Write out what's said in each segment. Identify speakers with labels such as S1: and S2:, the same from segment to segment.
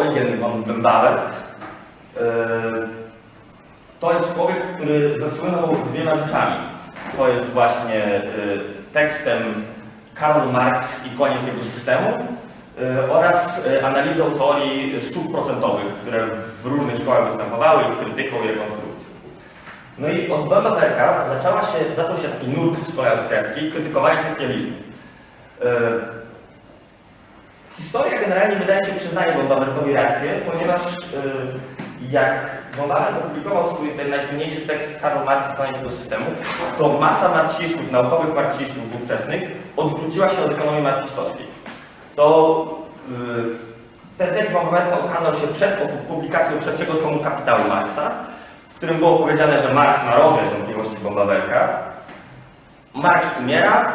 S1: Eugen von Bembauer. E, To jest człowiek, który zasłynął dwiema rzeczami. To jest właśnie e, tekstem Karl Marx i koniec jego systemu e, oraz analizą teorii stóp procentowych, które w różnych szkołach występowały i krytyką i rekonstrukcją. No i od Bembauerka zaczęła się, zaczął się taki nurt w szkole austriackiej krytykowania socjalizmu. Historia generalnie wydaje się przyznaje Bombawerkowi rację, ponieważ y, jak Bombawerk opublikował swój ten najsłynniejszy tekst Karl Marx tego systemu, to masa marksistów, naukowych marksistów ówczesnych odwróciła się od ekonomii marksistowskiej. To y, ten tekst Bombawerka okazał się przed publikacją trzeciego tomu Kapitału Marksa, w którym było powiedziane, że Marx ma rozwiać wątpliwości Bombawerka. Marx umiera,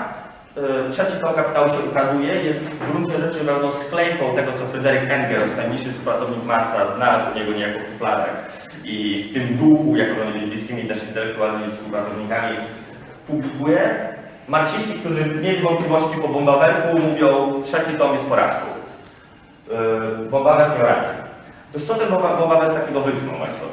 S1: trzeci tom kapitału się ukazuje, jest w gruncie rzeczy pełną sklejką tego, co Fryderyk Engels, najbliższy współpracownik Marxa, znalazł u niego niejako w szufladach. I w tym duchu, jako że byli bliskimi też intelektualnymi współpracownikami, publikuje. Marksiści, którzy mieli wątpliwości po Bombawerku, mówią, trzeci tom jest porażką. Yy, Bombawerk miał rację. To co ten Bomba- Bombawerk takiego wytknął Marksowi?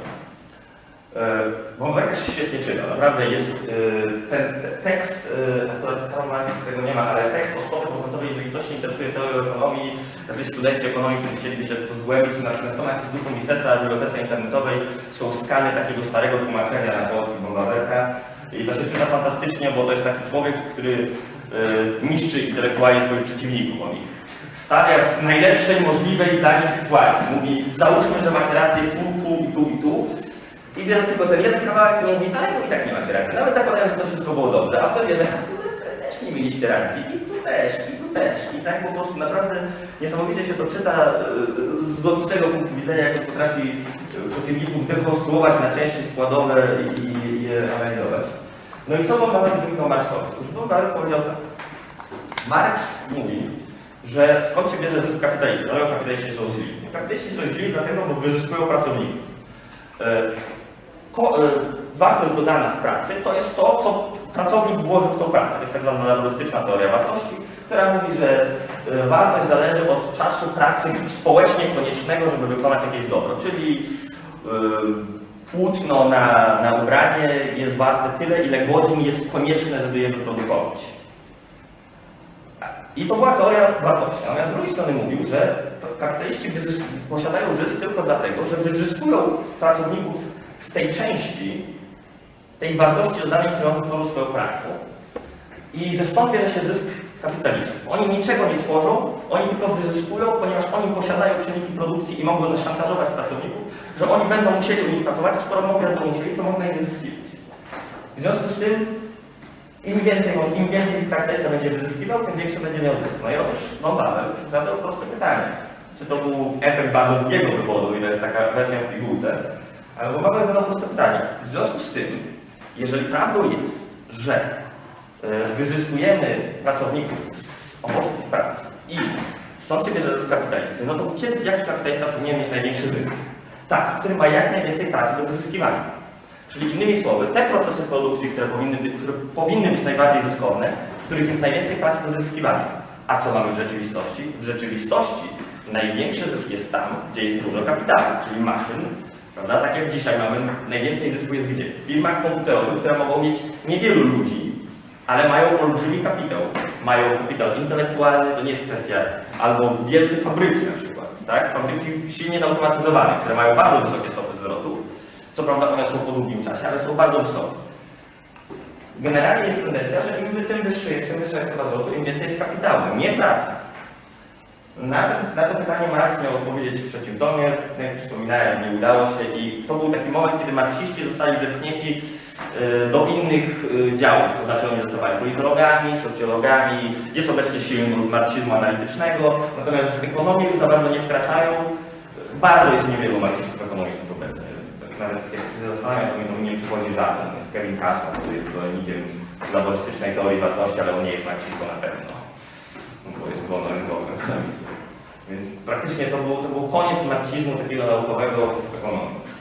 S1: Bombawerka się świetnie czyta, naprawdę jest e, ten, tekst, e, akurat Karl Marx tego nie ma, ale tekst o stopie procentowej, jeżeli ktoś się interesuje teorią ekonomii, jacyś studenci ekonomii, którzy chcieliby się to zgłębić, na przykład są jakieś duchu ministerstwa, na bibliotece internetowej są skany takiego starego tłumaczenia na polski Bombawerka i to się czyta fantastycznie, bo to jest taki człowiek, który e, niszczy intelektualnie swoich przeciwników, on ich stawia w najlepszej możliwej dla nich sytuacji. Mówi, załóżmy, że macie rację tu, tu i tu i tu, i bierze tylko ten jeden kawałek i mówi, ale tu i tak nie macie racji. Nawet zakładając, że to wszystko było dobrze, a potem bierze, a tu też nie mieliście racji, i tu też, i tu też. I tak po prostu naprawdę niesamowicie się to czyta e, z logicznego punktu widzenia, jak potrafi e, przeciwników dekonstruować na części składowe i, je analizować. No i co Von Balen wyniknął Marxowi? Otóż Von powiedział tak. Marx mówi, że skąd się bierze zysk kapitalisty? Dlaczego kapitaliści są źli? Kapitaliści są źli dlatego, bo wyzyskują pracowników. E, wartość dodana w pracy to jest to, co pracownik włoży w tą pracę. To jest tak zwana laborystyczna teoria wartości, która mówi, że e, wartość zależy od czasu pracy społecznie koniecznego, żeby wykonać jakieś dobro. Czyli e, płótno na, na ubranie jest warte tyle, ile godzin jest konieczne, żeby je wyprodukować. I to była teoria wartości. Natomiast z drugiej strony mówił, że kapitaliści posiadają zysk tylko dlatego, że wyzyskują pracowników z tej części, tej wartości dodanej, którą tworzą swoją pracą. I że stąd bierze się zysk kapitalistów. Oni niczego nie tworzą, oni tylko wyzyskują, ponieważ oni posiadają czynniki produkcji i mogą zaszantażować pracowników, że oni będą musieli u nich pracować, skoro mogą będą musieli, to mogą je wyzyskiwać. W związku z tym im więcej, im więcej kapitalista będzie wyzyskiwał, tym większy będzie miał zysk. No i otóż Von Babel zadał proste pytanie. Czy to był efekt bardzo długiego wywodu i to jest taka wersja w pigułce, Babel zadał proste pytanie. W związku z tym, jeżeli prawdą jest, że e, wyzyskujemy pracowników z owoców pracy i stąd się bierze zysk kapitalisty, no to gdzie, jaki kapitalista powinien mieć największy zysk? Tak, który ma jak najwięcej pracy do wyzyskiwania. Czyli innymi słowy, te procesy produkcji, które powinny, być, które powinny być najbardziej zyskowne, w których jest najwięcej pracy do wyzyskiwania. A co mamy w rzeczywistości? W rzeczywistości największy zysk jest tam, gdzie jest dużo kapitału, czyli maszyn, prawda? Tak jak dzisiaj mamy, najwięcej zysku jest gdzie? W firmach komputerowych, które mogą mieć niewielu ludzi, ale mają olbrzymi kapitał. Mają kapitał intelektualny, to nie jest kwestia, albo wielkie fabryki na przykład, tak? Fabryki silnie zautomatyzowane, które mają bardzo wysokie stopy zwrotu, co prawda one są po długim czasie, ale są bardzo wysokie. Generalnie jest tendencja, że im tym wyższy jest, tym wyższa jest stopa zwrotu, im więcej jest kapitału, nie pracy. Na, na to pytanie Marx miał odpowiedzieć w trzecim tomie, jak wspominałem, nie udało się i to był taki moment, kiedy marksiści zostali zepchnięci y, do innych y, działów, to znaczy oni zostawali politologami, socjologami, jest obecnie silny ruch marksizmu analitycznego, natomiast w ekonomię za bardzo nie wkraczają. Bardzo jest niewielu marksistów ekonomistów obecnie. Tak Nawet jak się zastanawiam, to mi to nie przychodzi żaden. Jest Kevin Cashman, który jest zwolennikiem laborystycznej teorii wartości, ale on nie jest marksistą na pewno bo jest wolnorynkowym ekonomistą. Więc praktycznie to był, to był koniec marksizmu takiego naukowego w ekonomii.